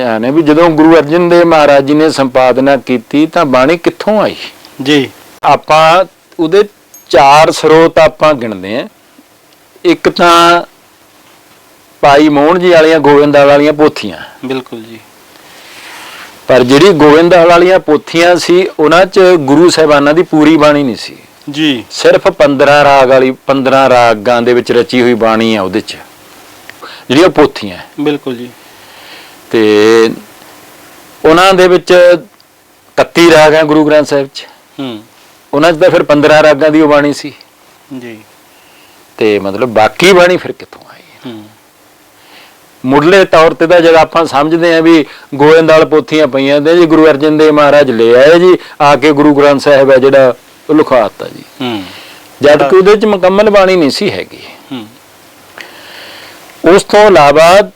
ਜਾਣੇ ਵੀ ਜਦੋਂ ਗੁਰੂ ਅਰਜਨ ਦੇਵ ਮਹਾਰਾਜ ਜੀ ਨੇ ਸੰਪਾਦਨਾ ਕੀਤੀ ਤਾਂ ਬਾਣੀ ਕਿੱਥੋਂ ਆਈ? ਜੀ। ਆਪਾਂ ਉਹਦੇ ਚਾਰ ਸਰੋਤ ਆਪਾਂ ਗਿਣਦੇ ਆ ਇੱਕ ਤਾਂ ਭਾਈ ਮੋਹਨ ਜੀ ਵਾਲੀਆਂ ਗੋਬਿੰਦਾਲ ਵਾਲੀਆਂ ਪੋਥੀਆਂ। ਬਿਲਕੁਲ ਜੀ। ਪਰ ਜਿਹੜੀ ਗੋਬਿੰਦਾਲ ਵਾਲੀਆਂ ਪੋਥੀਆਂ ਸੀ ਉਹਨਾਂ 'ਚ ਗੁਰੂ ਸਾਹਿਬਾਨਾਂ ਦੀ ਪੂਰੀ ਬਾਣੀ ਨਹੀਂ ਸੀ। ਜੀ। ਸਿਰਫ 15 ਰਾਗ ਵਾਲੀ 15 ਰਾਗਾਂ ਦੇ ਵਿੱਚ ਰਚੀ ਹੋਈ ਬਾਣੀ ਆ ਉਹਦੇ 'ਚ। ਜਿਹੜੀਆਂ ਪੋਥੀਆਂ। ਬਿਲਕੁਲ ਜੀ। ਤੇ ਉਹਨਾਂ ਦੇ ਵਿੱਚ 31 ਰਾਗ ਆ ਗੁਰੂ ਗ੍ਰੰਥ ਸਾਹਿਬ 'ਚ। ਹੂੰ। ਉਹਨਾਂ 'ਚ ਤਾਂ ਫਿਰ 15 ਰਾਗਾਂ ਦੀ ਉਹ ਬਾਣੀ ਸੀ। ਜੀ। ਤੇ ਮਤਲਬ ਬਾਕੀ ਬਾਣੀ ਫਿਰ ਕਿੱਥੋਂ ਆਈ ਹੂੰ? ਮੁੱਢਲੇ ਤੌਰ ਤੇ ਤਾਂ ਜਦ ਆਪਾਂ ਸਮਝਦੇ ਆ ਵੀ ਗੋਇੰਦਾਲ ਪੋਥੀਆਂ ਪਈਆਂ ਤੇ ਜੀ ਗੁਰੂ ਅਰਜਨ ਦੇਵ ਮਹਾਰਾਜ ਲੈ ਆਏ ਜੀ ਆ ਕੇ ਗੁਰੂ ਗ੍ਰੰਥ ਸਾਹਿਬ ਹੈ ਜਿਹੜਾ ਉਹ ਲਿਖਾਤਾ ਜੀ। ਹੂੰ। ਜਦ ਕਿ ਉਹਦੇ 'ਚ ਮੁਕੰਮਲ ਬਾਣੀ ਨਹੀਂ ਸੀ ਹੈਗੀ। ਹੂੰ। ਉਸ ਤੋਂ ਇਲਾਵਾ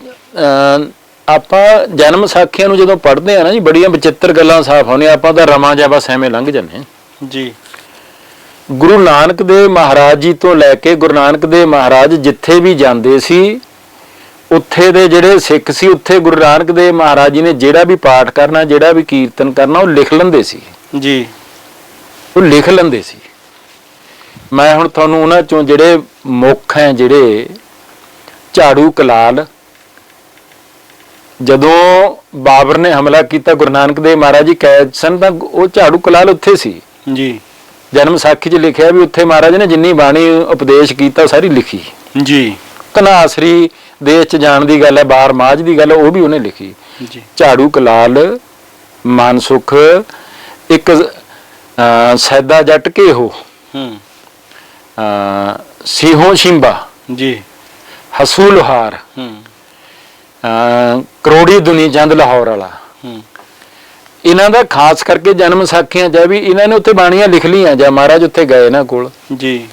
ਆਪਾਂ ਜਨਮ ਸਾਖੀਆਂ ਨੂੰ ਜਦੋਂ ਪੜ੍ਹਦੇ ਆ ਨਾ ਜੀ ਬੜੀਆਂ ਵਿਚਿੱਤਰ ਗੱਲਾਂ ਸਾਫ਼ ਆਉਂਦੀਆਂ ਆਪਾਂ ਤਾਂ ਰਮਾ ਜਾਂ ਬਸ ਐਵੇਂ ਲੰਘ ਜੰਨੇ ਜੀ। ਗੁਰੂ ਨਾਨਕ ਦੇਵ ਮਹਾਰਾਜ ਜੀ ਤੋਂ ਲੈ ਕੇ ਗੁਰੂ ਨਾਨਕ ਦੇਵ ਮਹਾਰਾਜ ਜਿੱਥੇ ਵੀ ਜਾਂਦੇ ਸੀ ਉੱਥੇ ਦੇ ਜਿਹੜੇ ਸਿੱਖ ਸੀ ਉੱਥੇ ਗੁਰੂ ਨਾਨਕ ਦੇਵ ਮਹਾਰਾਜ ਜੀ ਨੇ ਜਿਹੜਾ ਵੀ ਪਾਠ ਕਰਨਾ ਜਿਹੜਾ ਵੀ ਕੀਰਤਨ ਕਰਨਾ ਉਹ ਲਿਖ ਲੈਂਦੇ ਸੀ। ਜੀ। ਉਹ ਲਿਖ ਲੈਂਦੇ ਸੀ। ਮੈਂ ਹੁਣ ਤੁਹਾਨੂੰ ਉਹਨਾਂ ਚੋਂ ਜਿਹੜੇ ਮੁੱਖ ਹੈ ਜਿਹੜੇ ਝਾੜੂ ਕਲਾਲ ਜਦੋਂ ਬਾਬਰ ਨੇ ਹਮਲਾ ਕੀਤਾ ਗੁਰੂ ਨਾਨਕ ਦੇਵ ਮਹਾਰਾਜ ਜੀ ਕੈਦ ਸਨ ਤਾਂ ਉਹ ਝਾੜੂ ਕਲਾਲ ਉੱਥੇ ਸੀ। ਜੀ। ਜਨਮ ਸਾਖੀ 'ਚ ਲਿਖਿਆ ਵੀ ਉੱਥੇ ਮਹਾਰਾਜ ਨੇ ਜਿੰਨੀ ਬਾਣੀ ਉਪਦੇਸ਼ ਕੀਤਾ ਉਹ ਸਾਰੀ ਲਿਖੀ। ਜੀ। ਧਨਾਸਰੀ ਦੇਸ਼ 'ਚ ਜਾਣ ਦੀ ਗੱਲ ਹੈ ਬਾਰ ਮਾਝ ਦੀ ਗੱਲ ਉਹ ਵੀ ਉਹਨੇ ਲਿਖੀ। ਜੀ। ਝਾੜੂ ਕਲਾਲ ਮਾਨਸੁਖ ਇੱਕ ਸੈਦਾ ਜੱਟ ਕੇ ਹੋ। ਹੂੰ ਸਿਹੋ ਸ਼ਿੰਬਾ ਜੀ। ਹਸੂ ਲੋਹਾਰ ਹੂੰ। ਕਰੋੜੀ ਦੁਨੀ ਚੰਦ ਲਾਹੌਰ ਵਾਲਾ। ਇਹਨਾਂ ਦਾ ਖਾਸ ਕਰਕੇ ਜਨਮ ਸਾਖੀਆਂ ਹੈ ਵੀ ਇਹਨਾਂ ਨੇ ਉੱਥੇ ਬਾਣੀਆਂ ਲਿਖ ਲਈਆਂ ਜਾਂ ਮਹਾਰਾਜ ਉੱਥੇ ਗਏ ਨਾ ਕੋਲ। ਜੀ।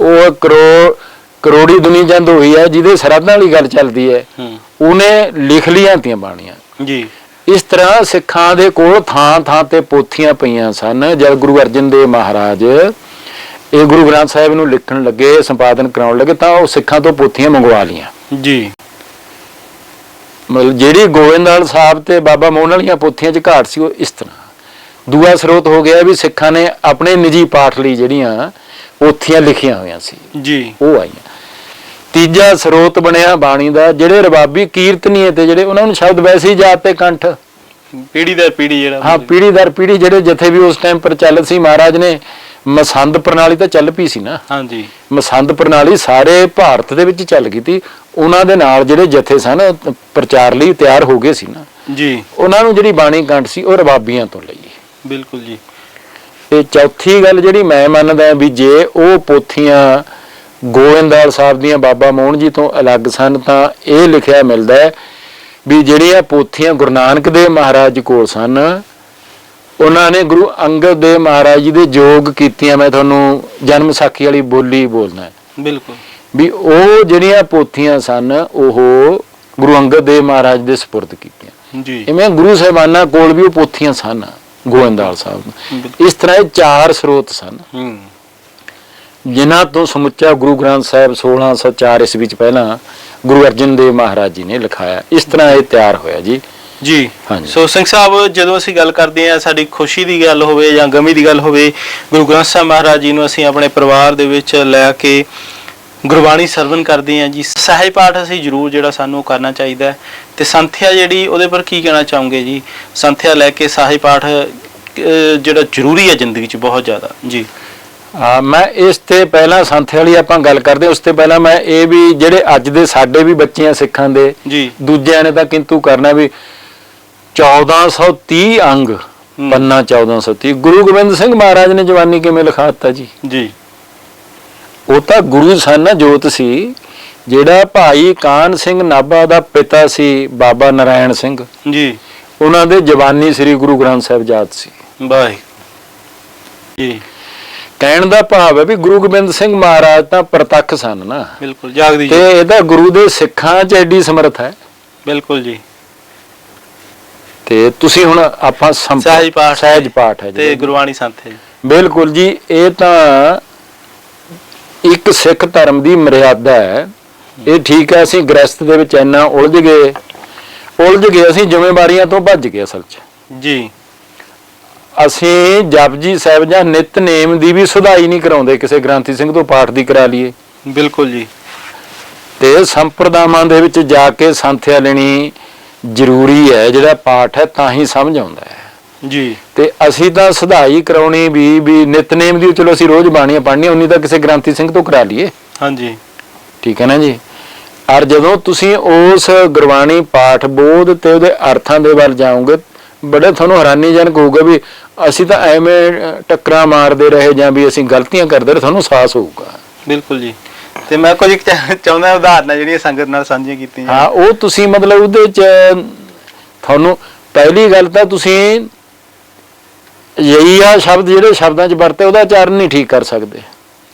ਉਹ ਕਰੋ ਕਰੋੜੀ ਦੁਨੀ ਚੰਦ ਹੋਈ ਹੈ ਜਿਹਦੇ ਸਰਾਧਾਂ ਵਾਲੀ ਗੱਲ ਚੱਲਦੀ ਹੈ। ਹੂੰ। ਉਹਨੇ ਲਿਖ ਲੀਆਂ ਤੀਆਂ ਬਾਣੀਆਂ। ਜੀ। ਇਸ ਤਰ੍ਹਾਂ ਸਿੱਖਾਂ ਦੇ ਕੋਲ ਥਾਂ ਥਾਂ ਤੇ ਪੋਥੀਆਂ ਪਈਆਂ ਸਨ। ਜਦ ਗੁਰੂ ਅਰਜਨ ਦੇਵ ਮਹਾਰਾਜ ਇਹ ਗੁਰੂ ਗ੍ਰੰਥ ਸਾਹਿਬ ਨੂੰ ਲਿਖਣ ਲੱਗੇ ਸੰਪਾਦਨ ਕਰਾਉਣ ਲੱਗੇ ਤਾਂ ਉਹ ਸਿੱਖਾਂ ਤੋਂ ਪੋਥੀਆਂ ਮੰਗਵਾ ਲੀਆਂ ਜੀ। ਮਤਲਬ ਜਿਹੜੀ ਗੋਬਿੰਦਵਾਲ ਸਾਹਿਬ ਤੇ ਬਾਬਾ ਮੋਹਨ ਵਾਲੀਆਂ ਪੋਥੀਆਂ 'ਚ ਘਾਟ ਸੀ ਉਹ ਇਸ ਤਰ੍ਹਾਂ। ਦੂਆ ਸਰੋਤ ਹੋ ਗਿਆ ਵੀ ਸਿੱਖਾਂ ਨੇ ਆਪਣੇ ਨਿੱਜੀ ਪਾਠ ਲਈ ਜਿਹੜੀਆਂ ਪੋਥੀਆਂ ਲਿਖੀਆਂ ਹੋਈਆਂ ਸੀ। ਜੀ। ਉਹ ਆਈਆਂ। ਤੀਜਾ ਸਰੋਤ ਬਣਿਆ ਬਾਣੀ ਦਾ ਜਿਹੜੇ ਰਬਾਬੀ ਕੀਰਤਨੀਏ ਤੇ ਜਿਹੜੇ ਉਹਨਾਂ ਨੂੰ ਸ਼ਬਦ ਵੈਸੇ ਹੀ ਜਾਤ ਤੇ ਕੰਠ। ਪੀੜੀ ਦਰ ਪੀੜੀ ਜਿਹੜਾ ਹਾਂ ਪੀੜੀ ਦਰ ਪੀੜੀ ਜਿਹੜੇ ਜਥੇ ਵੀ ਉਸ ਟਾਈਮ ਪ੍ਰਚਲਿਤ ਸੀ ਮਹਾਰਾਜ ਨੇ ਮਸੰਦ ਪ੍ਰਣਾਲੀ ਤਾਂ ਚੱਲ ਪਈ ਸੀ ਨਾ। ਹਾਂਜੀ। ਮਸੰਦ ਪ੍ਰਣਾਲੀ ਸਾਰੇ ਭਾਰਤ ਦੇ ਵਿੱਚ ਚੱਲ ਗਈ ਤੀ। ਉਹਨਾਂ ਦੇ ਨਾਲ ਜਿਹੜੇ ਜਥੇ ਸਨ ਪ੍ਰਚਾਰ ਲਈ ਤਿਆਰ ਹੋ ਗਏ ਸੀ ਨਾ। ਜੀ। ਉਹਨਾਂ ਨੂੰ ਜਿਹੜੀ ਬਾਣੀ ਕੰਠ ਸੀ ਉਹ ਰਬਾਬੀਆਂ ਤੋਂ ਲਈ। ਬਿਲਕੁਲ ਜੀ। ਤੇ ਚੌਥੀ ਗੱਲ ਜਿਹੜੀ ਮੈਂ ਮੰਨਦਾ ਵੀ ਜੇ ਉਹ ਪੋਥੀਆਂ ਗੋਇੰਦਵਾਲ ਸਾਹਿਬ ਦੀਆਂ ਬਾਬਾ ਮੋਹਨ ਜੀ ਤੋਂ ਅਲੱਗ ਸਨ ਤਾਂ ਇਹ ਲਿਖਿਆ ਮਿਲਦਾ ਹੈ ਵੀ ਜਿਹੜੀਆਂ ਪੋਥੀਆਂ ਗੁਰੂ ਨਾਨਕ ਦੇਵ ਮਹਾਰਾਜ ਕੋਲ ਸਨ ਉਹਨਾਂ ਨੇ ਗੁਰੂ ਅੰਗਦ ਦੇਵ ਮਹਾਰਾਜ ਜੀ ਦੇ ਜੋਗ ਕੀਤੀਆਂ। ਮੈਂ ਤੁਹਾਨੂੰ ਜਨਮ ਸਾਖੀ ਵਾਲੀ ਬੋਲੀ ਬੋਲਣਾ ਹੈ। ਬਿਲਕੁਲ। ਵੀ ਉਹ ਜਿਹੜੀਆਂ ਪੋਥੀਆਂ ਸਨ ਉਹ ਗੁਰੂ ਅੰਗਦ ਦੇਵ ਮਹਾਰਾਜ ਦੇ ਸਪੁਰਦ ਕੀਤੀਆਂ। ਜੀ। ਇਵੇਂ ਗੁਰੂ ਸਾਹਿਬਾਨਾਂ ਕੋਲ ਵੀ ਉਹ ਪੋਥੀਆਂ ਸਨ ਗੋਇੰਦਵਾਲ ਸਾਹਿਬ। ਇਸ ਤਰ੍ਹਾਂ ਇਹ ਚਾਰ ਸਰੋਤ ਸਨ। ਜਿਨ੍ਹਾਂ ਤੋਂ ਸਮੁੱਚਾ ਗੁਰੂ ਗ੍ਰੰਥ ਸਾਹਿਬ 1604 ਈਸਵੀ ਵਿੱਚ ਪਹਿਲਾਂ ਗੁਰੂ ਅਰਜਨ ਦੇਵ ਮਹਾਰਾਜ ਜੀ ਨੇ ਲਿਖਾਇਆ। ਇਸ ਤਰ੍ਹਾਂ ਇਹ ਤਿਆਰ ਹੋਇਆ ਜੀ। ਜੀ। ਹਾਂਜੀ। ਸੋ ਸਿੰਘ ਸਾਹਿਬ ਜਦੋਂ ਅਸੀਂ ਗੱਲ ਕਰਦੇ ਹਾਂ ਸਾਡੀ ਖੁਸ਼ੀ ਦੀ ਗੱਲ ਹੋਵੇ ਜਾਂ ਗਮੀ ਦੀ ਗੱਲ ਹੋਵੇ ਗੁਰੂ ਗ੍ਰੰਥ ਸਾਹਿਬ ਮਹਾਰਾਜ ਜੀ ਨੂੰ ਅਸੀਂ ਆਪਣੇ ਪਰਿਵਾਰ ਦੇ ਵਿੱਚ ਲੈ ਕੇ ਗੁਰਬਾਣੀ ਸਰਵਨ ਕਰਦੇ ਹਾਂ ਜੀ। ਸਹਿਜ ਪਾਠ ਅਸੀਂ ਜ਼ਰੂਰ ਜਿਹੜਾ ਸਾਨੂੰ ਕਰਨਾ ਚਾਹੀਦਾ ਹੈ। ਤੇ ਸੰਥਿਆ ਜਿਹੜੀ ਉਹਦੇ ਪਰ ਕੀ ਕਹਿਣਾ ਚਾਹੋਗੇ ਜੀ? ਸੰਥਿਆ ਲੈ ਕੇ ਸਹਿਜ ਪਾਠ ਜਿਹੜਾ ਜ਼ਰੂਰੀ ਹੈ ਜ਼ਿੰਦਗੀ 'ਚ ਬਹੁਤ ਜ਼ਿਆਦਾ। ਜੀ। ਆ ਮੈਂ ਇਸ ਤੇ ਪਹਿਲਾਂ ਸੰਥੇ ਵਾਲੀ ਆਪਾਂ ਗੱਲ ਕਰਦੇ ਉਸ ਤੇ ਪਹਿਲਾਂ ਮੈਂ ਇਹ ਵੀ ਜਿਹੜੇ ਅੱਜ ਦੇ ਸਾਡੇ ਵੀ ਬੱਚੇ ਆ ਸਿੱਖਾਂ ਦੇ ਜੀ। ਦੂਜਿਆਂ ਨੇ ਤਾਂ ਕਿੰਤੂ ਕਰਨਾ ਵੀ 1430 ਅੰਗ ਪੰਨਾ 1430 ਗੁਰੂ ਗੋਬਿੰਦ ਸਿੰਘ ਮਹਾਰਾਜ ਨੇ ਜਵਾਨੀ ਕਿਵੇਂ ਲਿਖਾ ਦਿੱਤਾ ਜੀ? ਜੀ। ਉਹ ਤਾਂ ਗੁਰੂ ਸਨ ਜੋਤ ਸੀ ਜਿਹੜਾ ਭਾਈ ਕਾਨ ਸਿੰਘ ਨਾਭਾ ਦਾ ਪਿਤਾ ਸੀ ਬਾਬਾ ਨਰਾਇਣ ਸਿੰਘ। ਜੀ। ਉਹਨਾਂ ਦੇ ਜਵਾਨੀ ਸ੍ਰੀ ਗੁਰੂ ਗ੍ਰੰਥ ਸਾਹਿਬ ਜਾਤ ਸੀ। ਬਾਈ ਜੀ। ਕਹਿਣ ਦਾ ਭਾਵ ਹੈ ਵੀ ਗੁਰੂ ਗੋਬਿੰਦ ਸਿੰਘ ਮਹਾਰਾਜ ਤਾਂ ਪ੍ਰਤੱਖ ਸਨ ਨਾ। ਬਿਲਕੁਲ ਜਾਗਦੀ ਤੇ ਇਹਦਾ ਗੁਰੂ ਦੇ ਸਿੱਖਾਂ 'ਚ ਐਡੀ ਸਮਰਥ ਹੈ। ਬਿਲਕੁਲ ਜੀ। ਤੇ ਤੁਸੀਂ ਹੁਣ ਆਪਾਂ ਸੰਪ- ਸਹਿਜ ਪਾਠ ਸਹਿਜ ਪਾਠ ਹੈ ਤੇ ਜੀ ਗੁਰਬਾਣੀ ਸੰਥਿਆ ਬਿਲਕੁਲ ਜੀ ਇਹ ਤਾਂ ਇੱਕ ਸਿੱਖ ਧਰਮ ਦੀ ਮਰਿਆਦਾ ਹੈ। ਇਹ ਠੀਕ ਹੈ ਅਸੀਂ ਗ੍ਰਸਤ ਦੇ ਵਿੱਚ ਇੰਨਾ ਉਲਝ ਗਏ। ਉਲਝ ਗਏ ਅਸੀਂ ਜ਼ਿੰਮੇਵਾਰੀਆਂ ਤੋਂ ਭੱਜ ਗਏ ਅਸਲ 'ਚ। ਜੀ। ਅਸੀਂ ਜਪਜੀ ਸਾਹਿਬ ਜਾਂ ਨਿਤਨੇਮ ਦੀ ਵੀ ਸੁਧਾਈ ਨਹੀਂ ਕਰਾਉਂਦੇ ਕਿਸੇ ਗ੍ਰੰਥੀ ਸਿੰਘ ਤੋਂ ਪਾਠ ਦੀ ਕਰਾ ਲਈਏ। ਬਿਲਕੁਲ ਜੀ। ਤੇ ਸੰਪਰਦਾਵਾਂ ਦੇ ਵਿੱਚ ਜਾ ਕੇ ਸੰਥਿਆ ਲੈਣੀ ਜ਼ਰੂਰੀ ਹੈ ਜਿਹੜਾ ਪਾਠ ਹੈ ਤਾਂ ਹੀ ਸਮਝ ਆਉਂਦਾ ਹੈ। ਜੀ। ਤੇ ਅਸੀਂ ਤਾਂ ਸੁਧਾਈ ਕਰਾਉਣੀ ਵੀ ਵੀ ਨਿਤਨੇਮ ਦੀ ਚਲੋ ਅਸੀਂ ਰੋਜ਼ ਬਾਣੀਆਂ ਪੜ੍ਹਨੀਆਂ ਉਨੀ ਤਾਂ ਕਿਸੇ ਗ੍ਰੰਥੀ ਸਿੰਘ ਤੋਂ ਕਰਾ ਲਈਏ। ਹਾਂਜੀ। ਠੀਕ ਹੈ ਨਾ ਜੀ? ਔਰ ਜਦੋਂ ਤੁਸੀਂ ਉਸ ਗੁਰਬਾਣੀ ਪਾਠ ਬੋਧ ਤੇ ਉਹਦੇ ਅਰਥਾਂ ਦੇ ਵੱਲ ਜਾਓਗੇ ਬੜੇ ਤੁਹਾਨੂੰ ਹੈਰਾਨੀਜਨਕ ਹੋਊਗਾ ਵੀ ਅਸੀਂ ਤਾਂ ਐਵੇਂ ਟੱਕਰਾਂ ਮਾਰਦੇ ਰਹੇ ਜਾਂ ਵੀ ਅਸੀਂ ਗਲਤੀਆਂ ਕਰਦੇ ਰਹੇ ਤੁਹਾਨੂੰ ਅਹਿਸਾਸ ਹੋਊਗਾ। ਬਿਲਕੁਲ ਜੀ। ਤੇ ਮੈਂ ਕੁਝ ਚਾਹ- ਚਾਹੁੰਦਾ ਉਦਾਹਰਨਾਂ ਜਿਹੜੀਆਂ ਸੰਗਤ ਨਾਲ ਸਾਂਝੀਆਂ ਕੀਤੀਆਂ ਹਾਂ ਉਹ ਤੁਸੀਂ ਮਤਲਬ ਉਹਦੇ ਚ ਤੁਹਾਨੂੰ ਪਹਿਲੀ ਗੱਲ ਤਾਂ ਤੁਸੀਂ ਯਹੀ ਆ ਸ਼ਬਦ ਜਿਹੜੇ ਸ਼ਬਦਾਂ ਚ ਵਰਤੇ ਉਹਦਾ ਉਚਾਰਨ ਨਹੀਂ ਠੀਕ ਕਰ ਸਕਦੇ।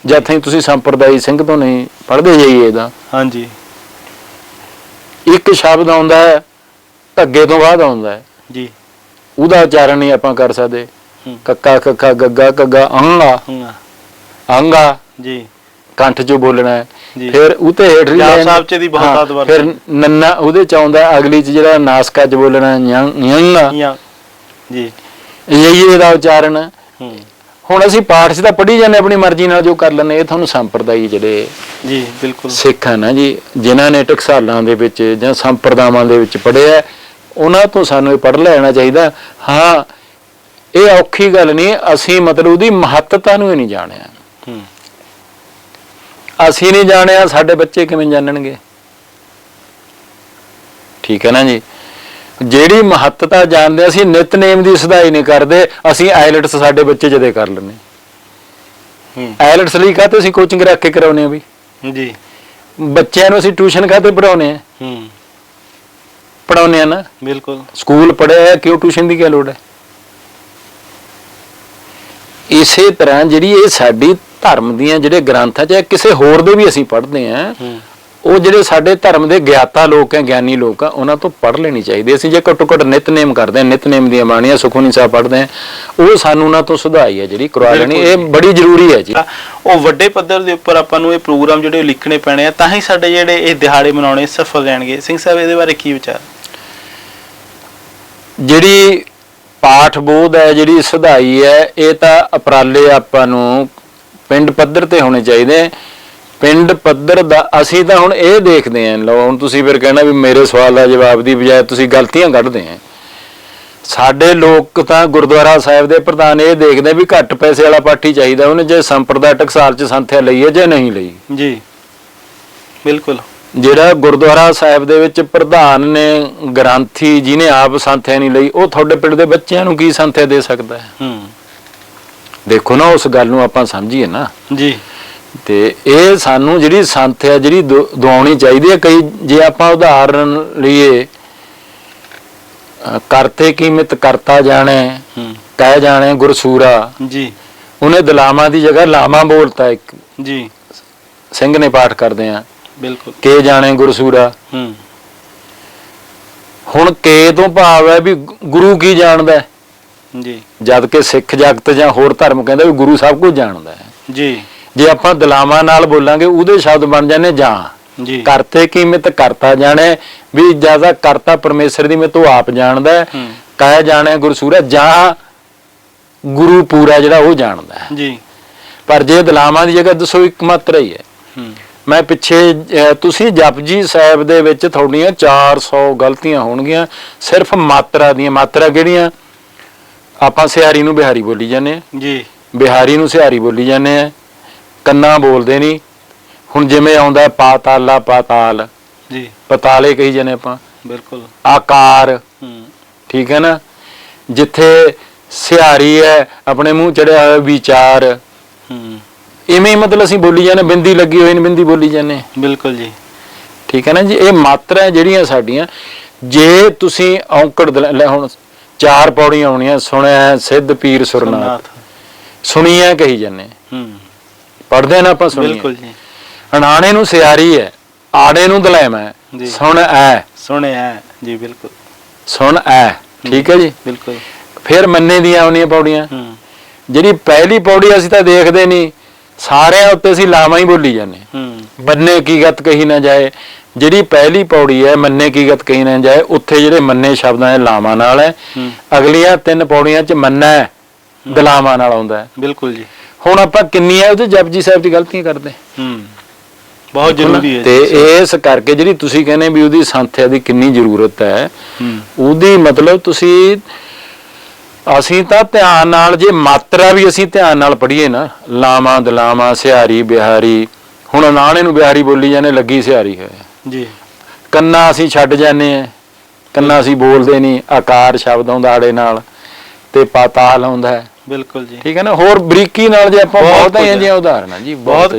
ਜਦ ਤਾਈਂ ਤੁਸੀਂ ਸੰਪਰਦਾਈ ਸਿੰਘ ਤੋਂ ਨਹੀਂ ਪੜ੍ਹਦੇ ਜਾਈਏ ਇਹਦਾ ਹਾਂਜੀ। ਇੱਕ ਸ਼ਬਦ ਆਉਂਦਾ ਹੈ ਧੱਗੇ ਤੋਂ ਬਾਅਦ ਆਉਂਦਾ ਹੈ। ਜੀ। ਉਹਦਾ ਉਚਾਰਨ ਨਹੀਂ ਆਪਾਂ ਕਰ ਸਕਦੇ। ਹੂੰ। ਕੱਕਾ ਕੱਕਾ ਗੱਗਾ ਕੱਗਾ ਅੰਗਾ ਹੂੰ। ਅੰਗਾ। ਜੀ। ਕੰਠ ਚੋਂ ਬੋਲਣਾ ਹੈ। ਜੀ। ਫਿਰ ਉਤੇ ਹੇਠਲੀ ਪੰਜਾਬ ਸਾਹਿਬ ਚ ਦੀ ਬਹੁਤ ਹਾਂ, ਆਦ ਵਰਤ। ਫਿਰ ਨੰਨਾ ਉਹਦੇ ਚ ਆਉਂਦਾ ਹੈ, ਅਗਲੀ ਚ ਜਿਹੜਾ ਨਾਸਕਾ ਚ ਬੋਲਣਾ ਯੰਗਾ ਜਾਂ ਜੀ। ਇਹੀ ਇਹਦਾ ਉਚਾਰਨ ਹੈ। ਹੂੰ। ਹੁਣ ਅਸੀਂ ਪਾਠ 'ਚ ਤਾਂ ਪੜ੍ਹੀ ਜਾਂਦੇ ਆਪਣੀ ਮਰਜ਼ੀ ਨਾਲ ਜੋ ਕਰ ਲੈਂਦੇ ਇਹ ਤੁਹਾਨੂੰ ਸੰਪਰਦਾਈ ਜਿਹੜੇ ਜੀ ਬਿਲਕੁਲ। ਸਿੱਖ ਹਨ ਨਾ ਜੀ ਜਿਨ੍ਹਾਂ ਨੇ ਟਕਸਾਲਾਂ ਦੇ ਵਿੱਚ ਜਾਂ ਸੰਪਰਦਾਵਾਂ ਦੇ ਵਿੱਚ ਪੜ੍ਹਿਆ ਉਹਨਾਂ ਤੋਂ ਸਾਨੂੰ ਇਹ ਪੜ੍ਹ ਲੈਣਾ ਚਾਹੀਦਾ ਹਾਂ ਇਹ ਔਖੀ ਗੱਲ ਨਹੀਂ ਅਸੀਂ ਮਤਲਬ ਉਹਦੀ ਮਹੱਤਤਾ ਨੂੰ ਹੀ ਨਹੀਂ ਜਾਣਿਆ। ਹੂੰ। ਅਸੀਂ ਨਹੀਂ ਜਾਣਿਆ ਸਾਡੇ ਬੱਚੇ ਕਿਵੇਂ ਜਾਣਨਗੇ? ਠੀਕ ਹੈ ਨਾ ਜੀ? ਜਿਹੜੀ ਮਹੱਤਤਾ ਜਾਣਦੇ ਅਸੀਂ ਨਿਤਨੇਮ ਦੀ ਸੁਧਾਈ ਨਹੀਂ ਕਰਦੇ ਅਸੀਂ ਆਇਲਟਸ ਸਾਡੇ ਬੱਚੇ ਜਦੇ ਕਰ ਲੈਂਦੇ। ਹੂੰ। ਆਇਲਟਸ ਲਈ ਕਾਹਤੇ ਅਸੀਂ ਕੋਚਿੰਗ ਰੱਖ ਕੇ ਕਰਾਉਨੇ ਆ ਵੀ? ਜੀ। ਬੱਚਿਆਂ ਨੂੰ ਅਸੀਂ ਟਿਊਸ਼ਨ ਕਾਹਤੇ ਪੜਾਉਨੇ ਆ ਹੂੰ। ਪੜਾਉਨੇ ਆ ਨਾ? ਬਿਲਕੁਲ। ਸਕੂਲ ਪੜਿਆ ਹੈ ਕਿਉਂ ਟਿਊਸ਼ਨ ਦੀ ਕੀ ਲੋੜ ਹੈ? ਇਸੇ ਤਰ੍ਹਾਂ ਜਿਹੜੀ ਇਹ ਸਾਡੀ ਧਰਮ ਦੀਆਂ ਜਿਹੜੇ ਗ੍ਰੰਥ ਆ ਚਾਹੇ ਕਿਸੇ ਹੋਰ ਦੇ ਵੀ ਅਸੀਂ ਪੜ੍ਹਦੇ ਆ ਉਹ ਜਿਹੜੇ ਸਾਡੇ ਧਰਮ ਦੇ ਗਿਆਤਾ ਲੋਕ ਆ ਗਿਆਨੀ ਲੋਕ ਆ ਉਹਨਾਂ ਤੋਂ ਪੜ੍ਹ ਲੈਣੀ ਚਾਹੀਦੀ ਅਸੀਂ ਜੇ ਘੱਟੋ ਘੱਟ ਨਿਤਨੇਮ ਕਰਦੇ ਆ ਨਿਤਨੇਮ ਦੀਆਂ ਬਾਣੀਆਂ ਸੁਖਮਨੀ ਸਾਹਿਬ ਪੜ੍ਹਦੇ ਆ ਉਹ ਸਾਨੂੰ ਉਹਨਾਂ ਤੋਂ ਸੁਧਾਈ ਹੈ ਜਿਹੜੀ ਕਰਵਾ ਲੈਣੀ ਇਹ ਬੜੀ ਜ਼ਰੂਰੀ ਹੈ ਜੀ। ਉਹ ਵੱਡੇ ਪੱਧਰ ਦੇ ਉੱਪਰ ਆਪਾਂ ਨੂੰ ਇਹ ਪ੍ਰੋਗਰਾਮ ਜਿਹੜੇ ਲਿਖਣੇ ਪੈਣੇ ਆ ਤਾਂ ਹੀ ਸਾਡੇ ਜਿਹੜੇ ਇਹ ਦਿਹਾੜੇ ਮਨਾਉਣੇ ਸਫਲ ਰਹਿਣਗੇ। ਸਿੰਘ ਸਾਹਿਬ ਇਹਦੇ ਬਾਰੇ ਕੀ ਵਿਚਾਰ? ਜਿਹੜੀ ਪਾਠ ਬੋਧ ਹੈ ਜਿਹੜੀ ਸੁਧਾਈ ਹੈ ਇਹ ਤਾਂ ਉਪਰਾਲੇ ਆਪਾਂ ਨੂੰ ਪਿੰਡ ਪੱਧਰ ਤੇ ਹੋਣੇ ਚਾਹੀਦੇ। ਪਿੰਡ ਪੱਧਰ ਦਾ ਅਸੀਂ ਤਾਂ ਹੁਣ ਇਹ ਦੇਖਦੇ ਆਂ। ਲਓ ਹੁਣ ਤੁਸੀਂ ਫਿਰ ਕਹਿਣਾ ਵੀ ਮੇਰੇ ਸਵਾਲ ਦਾ ਜਵਾਬ ਦੀ ਬਜਾਏ ਤੁਸੀਂ ਗਲਤੀਆਂ ਕੱਢਦੇ ਆਂ। ਸਾਡੇ ਲੋਕ ਤਾਂ ਗੁਰਦੁਆਰਾ ਸਾਹਿਬ ਦੇ ਪ੍ਰਧਾਨ ਇਹ ਦੇਖਦੇ ਵੀ ਘੱਟ ਪੈਸੇ ਵਾਲਾ ਪਾਠੀ ਚਾਹੀਦਾ। ਉਹਨੇ ਜੇ ਸੰਪਰਦਾ ਟਕਸਾਲ ਚ ਸੰਥਿਆ ਲਈ ਹੈ ਜਾਂ ਨਹੀਂ ਲਈ? ਜੀ ਬਿਲਕੁਲ। ਜਿਹੜਾ ਗੁਰਦੁਆਰਾ ਸਾਹਿਬ ਦੇ ਵਿੱਚ ਪ੍ਰਧਾਨ ਨੇ ਗ੍ਰੰਥੀ ਜਿਹਨੇ ਆਪ ਸੰਥਿਆ ਨਹੀਂ ਲਈ ਉਹ ਤੁਹਾਡੇ ਪਿੰਡ ਦੇ ਬੱਚਿਆਂ ਨੂੰ ਕੀ ਸੰਥਿਆ ਦੇ ਸਕਦਾ ਹੈ? ਹੂੰ। ਦੇਖੋ ਨਾ ਉਸ ਗੱਲ ਨੂੰ ਆਪਾਂ ਸਮਝੀਏ ਨਾ। ਜੀ। ਤੇ ਇਹ ਸਾਨੂੰ ਜਿਹੜੀ ਸੰਥਿਆ ਜਿਹੜੀ ਦੁ- ਦਿਵਾਉਣੀ ਚਾਹੀਦੀ ਹੈ ਕਈ ਜੇ ਆਪਾਂ ਉਦਾਹਰਨ ਲਈਏ ਕਰਤੇ ਕੀਮਤ ਕਰਤਾ ਜਾਣੇ ਹੂੰ। ਕਹਿ ਜਾਣੇ ਗੁਰਸੂਰਾ। ਜੀ। ਉਹਨੇ ਦਲਾਮਾਂ ਦੀ ਜਗ੍ਹਾ ਲਾਮਾ ਬੋਲਤਾ ਇੱਕ। ਜੀ। ਸਿੰਘ ਨੇ ਪਾਠ ਕਰਦੇ ਆ। ਬਿਲਕੁਲ। ਕੇ ਜਾਣੇ ਗੁਰਸੂਰਾ। ਹੂੰ। ਹੁਣ ਕੇ ਤੋਂ ਭਾਵ ਹੈ ਵੀ ਗੁਰੂ ਕੀ ਜਾਣਦਾ ਹੈ? ਜੀ। ਜਦ ਕਿ ਸਿੱਖ ਜਗਤ ਜਾਂ ਹੋਰ ਧਰਮ ਕਹਿੰਦਾ ਵੀ ਗੁਰੂ ਸਭ ਕੁਝ ਜਾਣਦਾ ਹੈ। ਜੀ। ਜੇ ਆਪਾਂ ਦਲਾਮਾਂ ਨਾਲ ਬੋਲਾਂਗੇ ਉਹਦੇ ਸ਼ਬਦ ਬਣ ਜਾਂਦੇ ਜਾਂ। ਜੀ। ਕਰਤੇ ਕੀਮਤ ਕਰਤਾ ਜਾਣੇ ਵੀ ਜ਼ਿਆਦਾ ਕਰਤਾ ਪਰਮੇਸ਼ਰ ਦੀ ਮੈਂ ਤੂੰ ਆਪ ਜਾਣਦਾ ਹੈ। ਕਹਿ ਜਾਣੇ ਗੁਰਸੂਰਾ ਜਾਂ ਗੁਰੂ ਪੂਰਾ ਜਿਹੜਾ ਉਹ ਜਾਣਦਾ ਹੈ। ਜੀ। ਪਰ ਜੇ ਦਲਾਮਾਂ ਦੀ ਜਗ੍ਹਾ ਦੱਸੋ ਇੱਕ ਮਾਤਰਾ ਹੀ ਹੈ। ਮੈਂ ਪਿੱਛੇ ਤੁਸੀਂ ਜਪਜੀ ਸਾਹਿਬ ਦੇ ਵਿੱਚ ਤੁਹਾਡੀਆਂ 400 ਗਲਤੀਆਂ ਹੋਣਗੀਆਂ ਸਿਰਫ ਮਾਤਰਾ ਦੀਆਂ। ਮਾਤਰਾ ਕਿਹੜੀਆਂ? ਆਪਾਂ ਸਿਹਾਰੀ ਨੂੰ ਬਿਹਾਰੀ ਬੋਲੀ ਜਾਂਦੇ ਹਾਂ। ਜੀ। ਬਿਹਾਰੀ ਨੂੰ ਸਿਹਾਰੀ ਬੋਲੀ ਜਾਂਦੇ ਆ ਕੰਨਾ ਬੋਲਦੇ ਨਹੀਂ। ਹੁਣ ਜਿਵੇਂ ਆਉਂਦਾ ਹੈ ਪਾਤਾਲਾ ਪਾਤਾਲ। ਜੀ। ਪਤਾਲੇ ਕਹੀ ਜਾਂਦੇ ਆਪਾਂ। ਬਿਲਕੁਲ। ਆਕਾਰ। ਹੂੰ। ਠੀਕ ਹੈ ਨਾ? ਜਿੱਥੇ ਸਿਹਾਰੀ ਹੈ ਆਪਣੇ ਮੂੰਹ ਚੜਿਆ ਹੋਇਆ ਵਿਚਾਰ। ਹੂੰ। ਇਵੇਂ ਹੀ ਮਤਲਬ ਅਸੀਂ ਬੋਲੀ ਜਾਂਦੇ ਬਿੰਦੀ ਲੱਗੀ ਹੋਈ ਨਹੀਂ ਬਿੰਦੀ ਬੋਲੀ ਜਾਂਦੇ ਬਿਲਕੁਲ ਜੀ। ਠੀਕ ਹੈ ਨਾ ਜੀ? ਇਹ ਮਾਤਰਾ ਜਿਹੜੀਆਂ ਸਾਡੀਆਂ। ਜੇ ਤੁਸੀਂ ਔਂਕੜ ਦਲ- ਲੈ ਹੁਣ ਚਾਰ ਪੌੜੀਆਂ ਆਉਣੀਆਂ ਸੁਣਿਆ ਸਿੱਧ ਪੀਰ ਸੁਰਨਾਥ। ਸੁਣੀਆਂ ਕਹੀ ਜਾਂਦੇ। ਹੂੰ। ਪੜਦੇ ਨਾ ਆਪਾਂ ਸੁਣੀਏ। ਬਿਲਕੁਲ ਜੀ। ਅਣਾਣੇ ਨੂੰ ਸਿਆਰੀ ਹੈ ਆੜੇ ਨੂੰ ਦਲੈਮਾ ਹੈ। ਸੁਣ ਐ। ਸੁਣਿਆ। ਜੀ ਬਿਲਕੁਲ। ਸੁਣ ਐ। ਠੀਕ ਹੈ ਜੀ? ਬਿਲਕੁਲ। ਫਿਰ ਮੰਨੇ ਦੀਆਂ ਆਉਣੀਆਂ ਪੌੜੀਆਂ। ਹੂੰ। ਜਿਹੜੀ ਪਹਿਲੀ ਪੌੜੀ ਅਸੀਂ ਤਾਂ ਦੇਖਦੇ ਨਹੀਂ ਸਾਰਿਆਂ ਉੱਤੇ ਅਸੀਂ ਲਾਵਾਂ ਹੀ ਬੋਲੀ ਜਾਂਦੇ। ਹੂੰ। ਬੰਨੇ ਕੀ ਗੱਤ ਕਹੀ ਨਾ ਜਾਏ ਜਿਹੜੀ ਪਹਿਲੀ ਪੌੜੀ ਹੈ ਮੰਨੇ ਕੀ ਗਤ ਕਹੀ ਨਾ ਜਾਏ ਉੱਥੇ ਜਿਹੜੇ ਮੰਨੇ ਸ਼ਬਦਾਂ ਦੇ ਲਾਵਾਂ ਨਾਲ ਹੈ। ਹੂੰ। ਅਗਲੀਆਂ ਤਿੰਨ ਪੌੜੀਆਂ 'ਚ ਮੰਨਾ ਹੈ ਦਲਾਵਾਂ ਨਾਲ ਆਉਂਦਾ ਹੈ। ਬਿਲਕੁਲ ਜੀ। ਹੁਣ ਆਪਾਂ ਕਿੰਨੀਆਂ ਉਹਦੇ ਜਪਜੀ ਸਾਹਿਬ ਦੀ ਗਲਤੀਆਂ ਕਰਦੇ? ਹੂੰ। ਬਹੁਤ ਜ਼ਰੂਰੀ ਹੈ ਤੇ। ਇਸ ਕਰਕੇ ਜਿਹੜੀ ਤੁਸੀਂ ਕਹਿੰਦੇ ਵੀ ਉਹਦੀ ਸੰਥਿਆ ਦੀ ਕਿੰਨੀ ਜ਼ਰੂਰਤ ਹੈ ਹੂੰ। ਉਹਦੀ ਮਤਲਬ ਤੁਸੀਂ ਅਸੀਂ ਤਾਂ ਧਿਆਨ ਨਾਲ ਜੇ ਮਾਤਰਾ ਵੀ ਅਸੀਂ ਧਿਆਨ ਨਾਲ ਪੜ੍ਹੀਏ ਨਾ ਲਾਵਾਂ ਦਲਾਵਾਂ ਸਿਹਾਰੀ ਬਿਹਾਰੀ ਹੁਣ ਨਾਣੇ ਨੂੰ ਬਿਹਾਰੀ ਬੋਲੀ ਜਾਂਦੇ ਲੱਗੀ ਸਿਹਾਰੀ ਹੈ। ਜੀ। ਕੰਨਾ ਅਸੀਂ ਛੱਡ ਜਾਂਦੇ ਆ ਕੰਨਾ ਅਸੀਂ ਬੋਲਦੇ ਨਹੀਂ। ਆਕਾਰ ਸ਼ਬਦ ਆਉਂਦਾ ਆੜੇ ਨਾਲ ਤੇ ਪਾਤਾਲ ਆਉਂਦਾ ਹੈ ਬਿਲਕੁਲ ਜੀ। ਠੀਕ ਹੈ ਨਾ? ਹੋਰ ਬਰੀਕੀ ਨਾਲ ਜੇ ਆਪਾਂ ਬਹੁਤ ਹੈ। ਇੰਜੀਆਂ ਉਦਾਹਰਨਾਂ ਜੀ ਬਹੁਤ